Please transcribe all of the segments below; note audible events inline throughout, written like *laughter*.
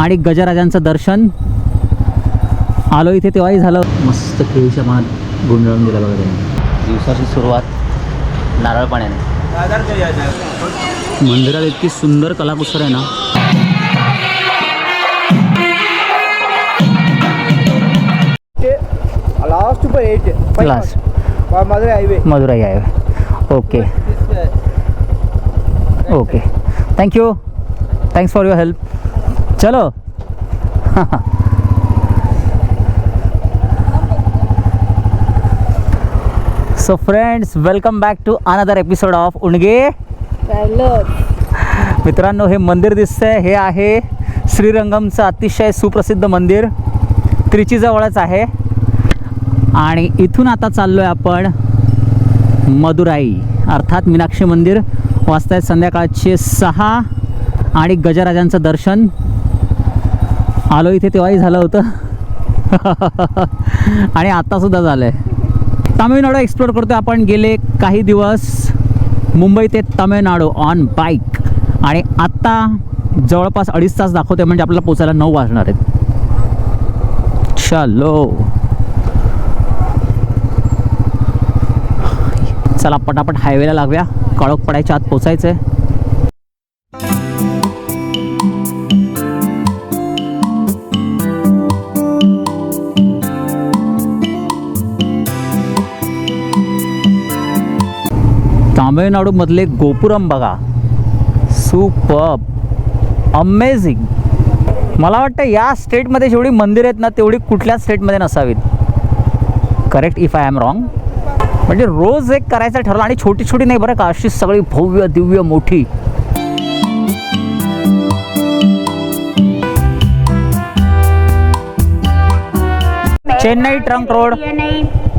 आणि गजराजांचं दर्शन. आलो इथे तेव्हाही झालं. मस्त खेळीच्या मनात गुंडाळून दिला बघा त्यांनी. दिवसाची सुरुवात नारळ पाण्याने मंदिरात इतकी सुंदर कलाकुसर आहे ना. Last per at last Madurai highway highway okay okay thank you thanks for your help चलो। So friends welcome back to another episode of उणगे मित्रांनो हे मंदिर दिसतंय. हे आहे श्रीरंगमचं अतिशय सुप्रसिद्ध मंदिर. त्रिचीजवळच आहे. आणि इथून आता चाललो आहे आपण मदुराई अर्थात मीनाक्षी मंदिर. वाजतायत संध्याकाळचे सहा आणि गजराजांचं दर्शन. आलो इथे तेव्हाही झालं होतं. *laughs* आणि आत्तासुद्धा झालं आहे तामिळनाडू एक्सप्लोअर करतो आपण. गेले काही दिवस मुंबई ते तामिळनाडू ऑन बाईक आणि आत्ता जवळपास अडीच तास दाखवते म्हणजे आपल्याला पोचायला नऊ वाजणार आहेत. चलो. चला पटापट हायवेला लागूया. कळक पडायच्या आत पोचायचं आहे तामिळनाडूमधले गोपुरम बघा. सुपब अमेझिंग मला वाटतं या स्टेटमध्ये जेवढी मंदिरं आहेत ना तेवढी कुठल्याच स्टेटमध्ये नसावीत. Correct if I am wrong म्हणजे रोज एक करायचं ठरलं आणि छोटी छोटी नाही बरं का अशी सगळी भव्य दिव्य मोठी. चेन्नई ट्रंक रोड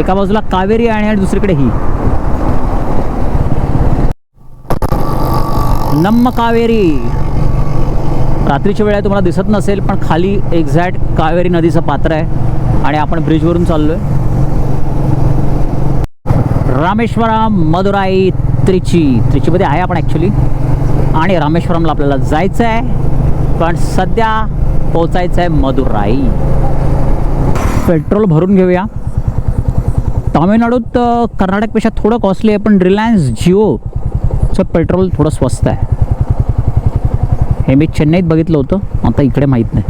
एका बाजूला कावेरी आणि दुसरीकडे ही. नम्म कावेरी. रात्रीच्या वेळा तुम्हाला दिसत नसेल पण खाली एक्झॅक्ट कावेरी नदीचं पात्र आहे आणि आपण ब्रिजवरून चाललोय. रामेश्वरम मदुराई त्रिची. त्रिचीमध्ये आहे आपण ॲक्च्युली आणि रामेश्वरमला आपल्याला जायचं आहे पण सध्या पोचायचं आहे मदुराई. पेट्रोल भरून घेऊया. तामिळनाडूत कर्नाटकपेक्षा थोडं कॉस्टली आहे पण रिलायन्स जिओचं पेट्रोल थोडं स्वस्त आहे. हे मी चेन्नईत बघितलं होतं आता इकडे माहीत नाही.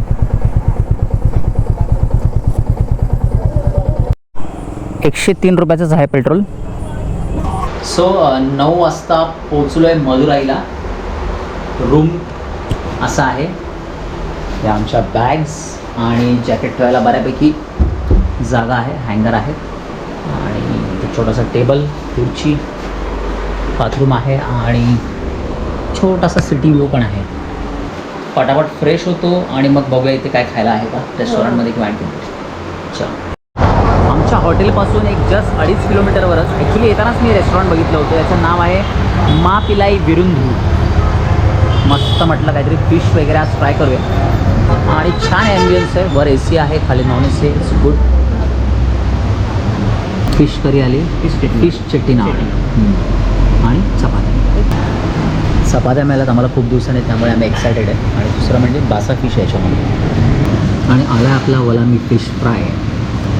एकशे तीन रुपयाचंच आहे पेट्रोल सो नऊ वाजता पोचलो आहे मदुराईला. रूम असा आहे. हे आमच्या बॅग्स आणि जॅकेट ठेवायला बऱ्यापैकी जागा आहे हँगर आहे. छोटासा टेबल खुर्ची बाथरूम आहे आणि छोटासा सिटी व्ह्यू पण आहे. पटापट फ्रेश होतो आणि मग बघूया इथे काय खायला आहे का. रेस्टॉरंटमध्ये किंवा आणखी अच्छा आमच्या हॉटेलपासून एक जस्ट अडीच किलोमीटरवरच ॲक्च्युली येतानाच मी रेस्टॉरंट बघितलं होतं. याचं नाव आहे मा पिलाई विरुंधू. मस्त म्हटलं काहीतरी फिश वगैरे आज ट्राय करूया. आणि छान ॲम्बियन्स आहे. वर ए सी आहे खाली non A C it's good fish curry आली? फिश चट्टीना आणि चपात्या. चपात्या मिळाल्यात आम्हाला खूप दिवसांनी त्यामुळे आम्ही एक्सायटेड आहे. आणि दुसरं म्हणजे बासा फिश आहे याच्यामध्ये. आणि आला आपला वलामी फिश फ्राय.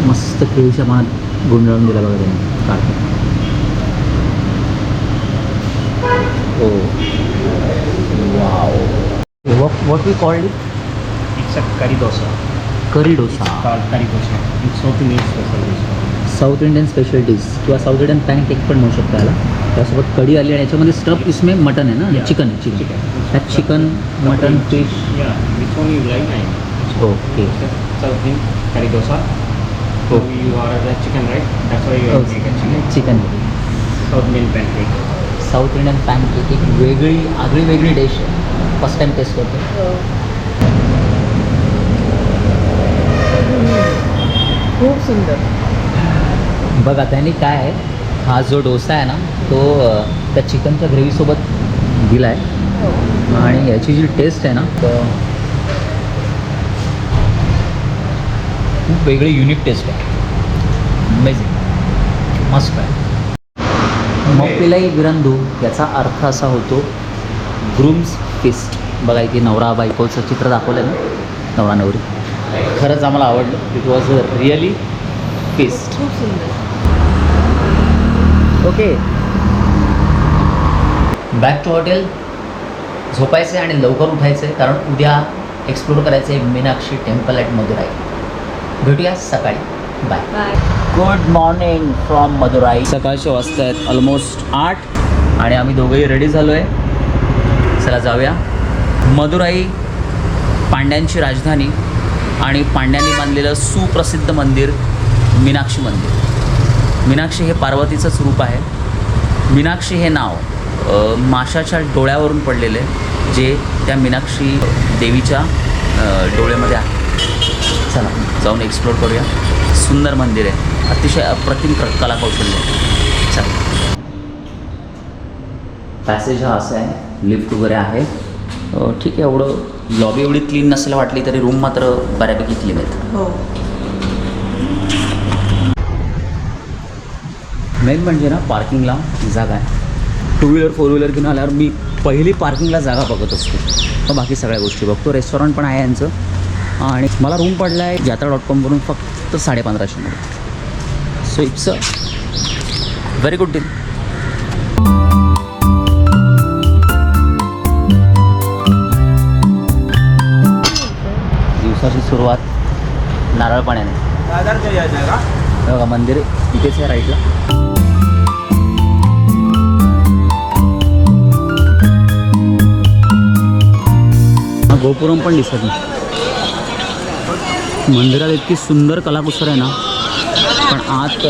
मस्त केळीच्या मनात गुंडाळून दिला बघा त्यांनी काढतो हो. Wow. What we called it It's a curry dosa. Curry dosa Called curry dosa. It's South Indian special dish. South Indian special dish किंवा साउथ इंडियन पॅन एक पण म्हणू शकतो याला. त्यासोबत कढी आली आणि याच्यामध्ये स्टप इसमें मटन आहे ना? चिकन आहे चिकन ह्यात chicken mutton fish okay chicken South Indian pancake South Indian pancake एक वेगळी आगळी वेगळी डिश आहे. फ़र्स्ट टाइम टेस्ट करतो खूप सुंदर. बघा त्यांनी काय आहे? हा जो डोसा आहे ना तो त्या चिकनच्या ग्रेव्हीसोबत दिला आहे आणि याची जी टेस्ट आहे ना खूप वेगळी युनिक टेस्ट आहे. अमेझिंग मस्त आहे मपिलाई विरंदू याचा अर्थ असा होतो ग्रूम्स फिस्ट बघा इथे नवरा बायकोचं चित्र दाखवलं ना नवरा नवरी खरंच आम्हाला आवडलं. It was a really feast खूप सुंदर. ओके. बॅक टू हॉटेल झोपायचं आहे आणि लवकर उठायचं आहे कारण उद्या एक्सप्लोर करायचं आहे मीनाक्षी टेम्पल ॲट मदुराई भेटूया सकाळी. Bye bye good morning from Madurai सकाळचे वाजता आहेत ऑलमोस्ट आठ. आणि आम्ही दोघंही रेडी झालो आहे चला जाऊया. मदुराई पांड्यांची राजधानी आणि पांड्यांनी बांधलेलं सुप्रसिद्ध मंदिर मीनाक्षी मंदिर. मीनाक्षी हे पार्वतीचंच रूप आहे. मीनाक्षी हे नाव माशाच्या डोळ्यावरून पडलेले जे त्या मीनाक्षी देवीच्या डोळ्यामध्ये आहे. चला जाऊन एक्सप्लोर करूया. सुंदर मंदिर आहे. अतिशय अप्रतिम क- कलाकौशल्य आहे. चला. पॅसेज हा असा आहे. लिफ्ट वगैरे आहे. ठीक आहे. एवढं लॉबी एवढी क्लीन नसेल वाटली तरी रूम मात्र बऱ्यापैकी क्लीन आहेत. हो. मेन म्हणजे ना पार्किंगला जागा आहे. टू व्हीलर फोर व्हीलर घेऊन आल्यावर मी पहिली पार्किंगला जागा बघत असतो. मग बाकी सगळ्या गोष्टी बघतो. रेस्टॉरंट पण आहे यांचं. आणि मला रूम पडला आहे यात्रा डॉट कॉमवरून फक्त साडेपंधराशेमध्ये so it's a very good deal दिवसाची सुरुवात नारळ पाण्याने बघा मंदिर इथेच आहे राईटला गोपुरम पण दिसत नाही. मंदिरात इतकी सुंदर कलाकुसर आहे ना पण आत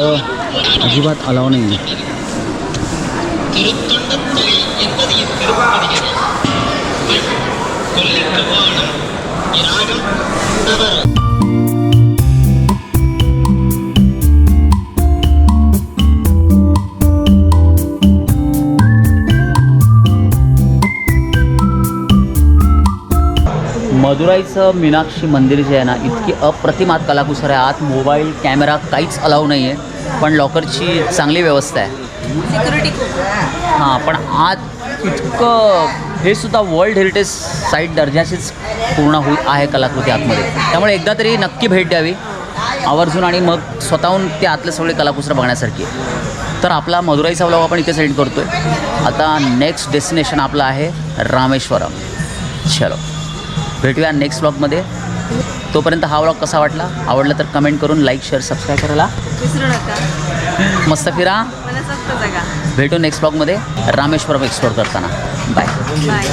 अजिबात अलाव नाही आहे मदुराईचं मीनाक्षी मंदिर जे आहे ना इतकी अप्रतिम आत कलाकुसर आहे आत मोबाईल कॅमेरा काहीच अलाव नाही आहे पण लॉकरची चांगली व्यवस्था आहे. सिक्युरिटी हां. पण आत इतकं हे सुद्धा वर्ल्ड हेरिटेज साईट दर्जाचीच पूर्ण हो आहे कलाकृती आतमध्ये. त्यामुळे एकदा तरी नक्की भेट द्यावी. आवर्जून आणि मग स्वतःहून ते आतले सगळे कलाकुसरं बघण्यासारखी. तर आपला मदुराईचा व्लॉग आपण इथे सेंड करतो आहे आता नेक्स्ट डेस्टिनेशन आपलं आहे रामेश्वरम. चलो. भेटूया नेक्स्ट ब्लॉगमध्ये तोपर्यंत हा व्लॉग कसा वाटला? आवडला तर कमेंट करून लाईक शेअर सबस्क्राईब करायला. विसरू नका. मस्त फिरा. भेटू नेक्स्ट ब्लॉगमध्ये रामेश्वरम एक्सप्लोर करताना. Bye bye